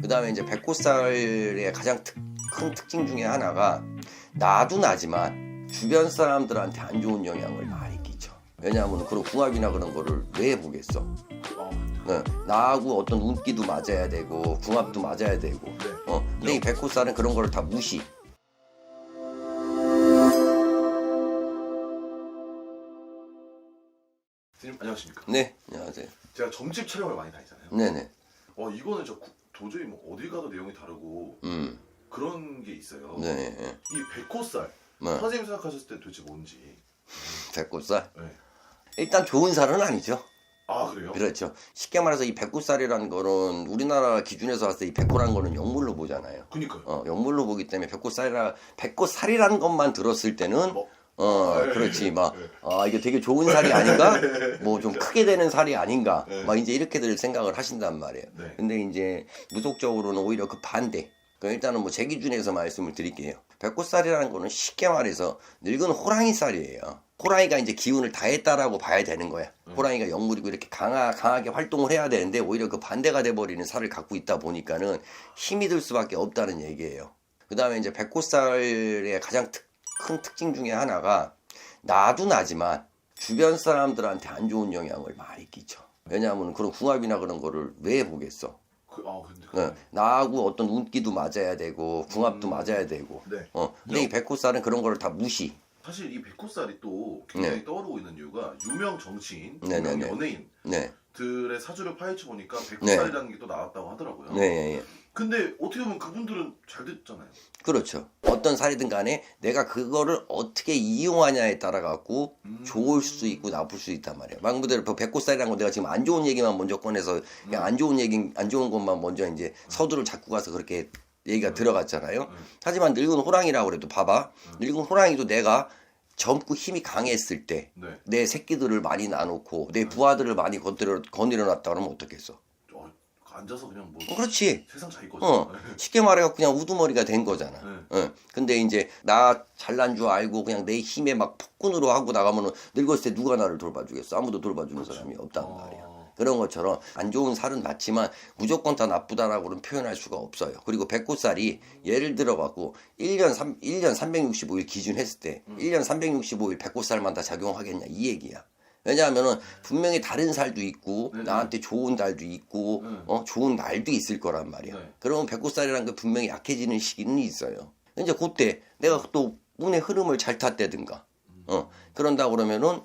그 다음에 이제 백꽃살의 가장 특- 큰 특징 중에 하나가 나도 나지만 주변 사람들한테 안 좋은 영향을 많이 끼쳐. 왜냐하면 그런 궁합이나 그런 거를 왜 보겠어? 아, 네, 나하고 어떤 운기도 맞아야 되고 궁합도 맞아야 되고. 네. 어, 근데 이 백꽃살은 그런 거를 다 무시. 선생님 안녕하십니까? 네, 안녕하세요. 제가 점집 촬영을 많이 다니잖아요. 네네. 어 이거는 저 구- 도저히 뭐 어디 가도 내용이 다르고 음, 그런 게 있어요. 네, 네. 이 백호살 뭐 선생님 생각하셨을 때 도대체 뭔지. 백꽃살. 네. 일단 좋은 살은 아니죠. 아 그래요? 그렇죠. 쉽게 말해서 이 백꽃살이라는 거는 우리나라 기준에서 봤을 때 이 백호라는 거는 영물로 보잖아요. 그니까요. 어, 영물로 보기 때문에 백꽃살이라 백꽃살이라는 것만 들었을 때는 뭐, 어, 네. 그렇지 막 네. 아, 이게 되게 좋은 살이 아닌가? 뭐 좀 크게 되는 살이 아닌가? 네. 막 이제 이렇게들 생각을 하신단 말이에요. 네. 근데 이제 무속적으로는 오히려 그 반대. 그럼 일단은 뭐 제 기준에서 말씀을 드릴게요. 백꽃살이라는 거는 쉽게 말해서 늙은 호랑이 쌀이에요. 호랑이가 이제 기운을 다했다라고 봐야 되는 거야. 음. 호랑이가 영물이고 이렇게 강하, 강하게 활동을 해야 되는데 오히려 그 반대가 돼버리는 살을 갖고 있다 보니까는 힘이 들 수밖에 없다는 얘기예요. 그 다음에 이제 백꽃살의 가장 특- 큰 특징 중에 하나가 나도 나지만 주변 사람들한테 안 좋은 영향을 많이 끼쳐. 왜냐하면 그런 궁합이나 그런 거를 왜 보겠어? 그, 아 네, 나하고 어떤 운기도 맞아야 되고 궁합도 음. 맞아야 되고. 네. 어, 근데 이 백호살은 그런 거를 다 무시. 사실 이 백호살이 또 굉장히 네. 떠오르고 있는 이유가 유명 정치인, 네, 네, 유명 네. 연예인 들의 네, 사주를 파헤쳐 보니까 백호살이라는 게 또 나왔다고 하더라고요. 네, 예, 예. 근데 어떻게 보면 그분들은 잘 됐잖아요. 그렇죠. 어떤 살이든 간에 내가 그거를 어떻게 이용하냐에 따라 갖고 음. 좋을 수 있고 나쁠 수 있단 말이에요. 말 그대로 그 백꽃살이라는 거 내가 지금 안 좋은 얘기만 먼저 꺼내서 그냥 안 좋은 얘기, 안 좋은 것만 먼저 이제 서두를 잡고 가서 그렇게 얘기가 들어갔잖아요. 음. 하지만 늙은 호랑이라고 그래도 봐봐. 늙은 호랑이도 내가 젊고 힘이 강했을 때 네. 내 새끼들을 많이 나놓고 내 부하들을 많이 건드려, 건드려 놨다 그러면 어떻겠어? 어, 앉아서 그냥 뭐 어, 그렇지. 세상 자기 거죠. 어, 쉽게 말해서 그냥 우두머리가 된 거잖아. 네. 어, 근데 이제 나 잘난 줄 알고 그냥 내 힘에 막 폭군으로 하고 나가면은 늙었을 때 누가 나를 돌봐주겠어? 아무도 돌봐주는 사람이 없단 아. 말이야. 그런 것처럼 안 좋은 살은 맞지만 무조건 다 나쁘다라고는 표현할 수가 없어요. 그리고 백꽃살이 예를 들어 갖고 1년 3 1년 365일 기준 했을 때 음. 1년 365일 백꽃살만 다 작용하겠냐 이 얘기야. 왜냐하면은 분명히 다른 살도 있고 네네. 나한테 좋은 달도 있고 네. 어 좋은 날도 있을 거란 말이야. 네. 그러면 백꽃살이라는 게 분명히 약해지는 시기는 있어요. 이제 그때 내가 또 운의 흐름을 잘 탔다든가 어 그런다 그러면은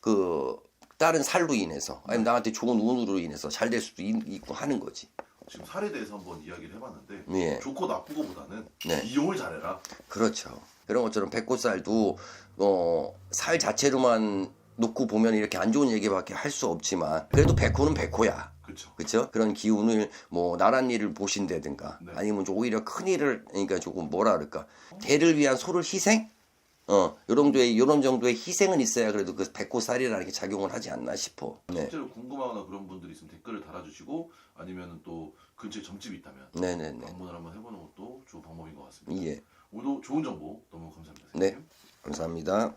그 다른 살로 인해서 아니면 나한테 좋은 운으로 인해서 잘 될 수도 있- 있고 하는 거지. 지금 살에 대해서 한번 이야기를 해봤는데 예. 좋고 나쁘고보다는 네. 이용을 잘해라. 그렇죠. 그런 것처럼 백꽃살도 어, 살 자체로만 놓고 보면 이렇게 안 좋은 얘기밖에 할 수 없지만 그래도 백호는 백호야. 그렇죠. 그렇죠? 그런 기운을 뭐 나란 일을 보신다든가 네. 아니면 좀 오히려 큰 일을 그러니까 조금 뭐라 그럴까 대를 위한 소를 희생 어 요런 정도의 요런 정도의 희생은 있어야 그래도 그 백호살이라는 게 작용을 하지 않나 싶어. 네, 실제로 궁금하거나 그런 분들이 있으면 댓글을 달아주시고 아니면 또 근처에 점집이 있다면 네, 네, 네. 방문을 한번 해보는 것도 좋은 방법인 것 같습니다. 예, 오늘도 좋은 정보 너무 감사합니다. 네. 선생님. 감사합니다.